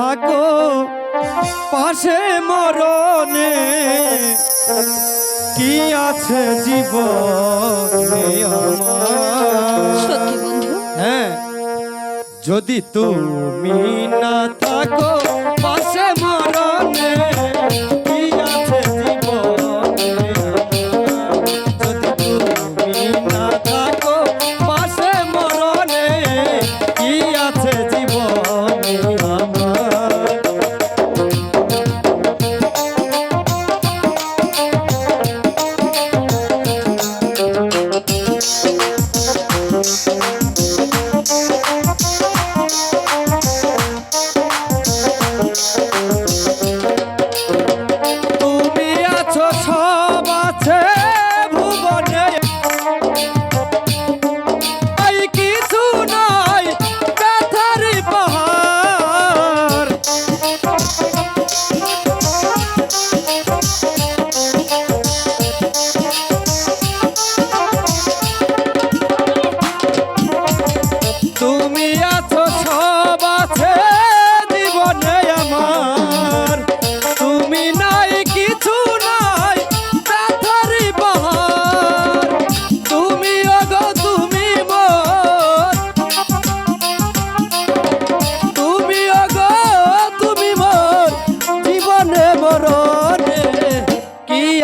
থাকো পাশে মরণে। কি আছে জীবনে হ্যাঁ যদি তুমি না থাকো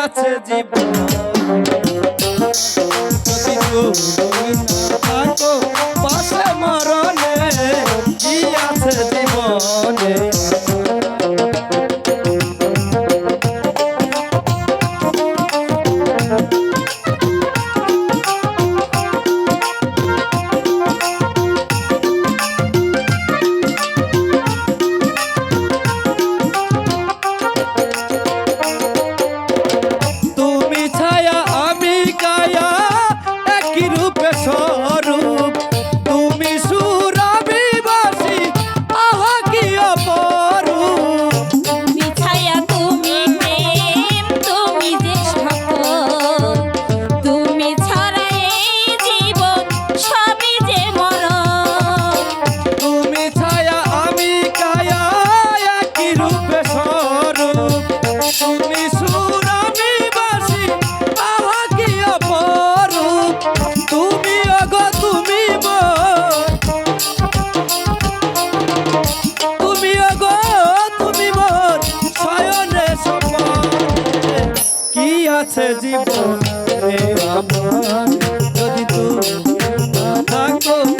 আছে জীবন যদি তুমি থাকো পাশে মারো কাছে জীবন যদি তুমি থাকো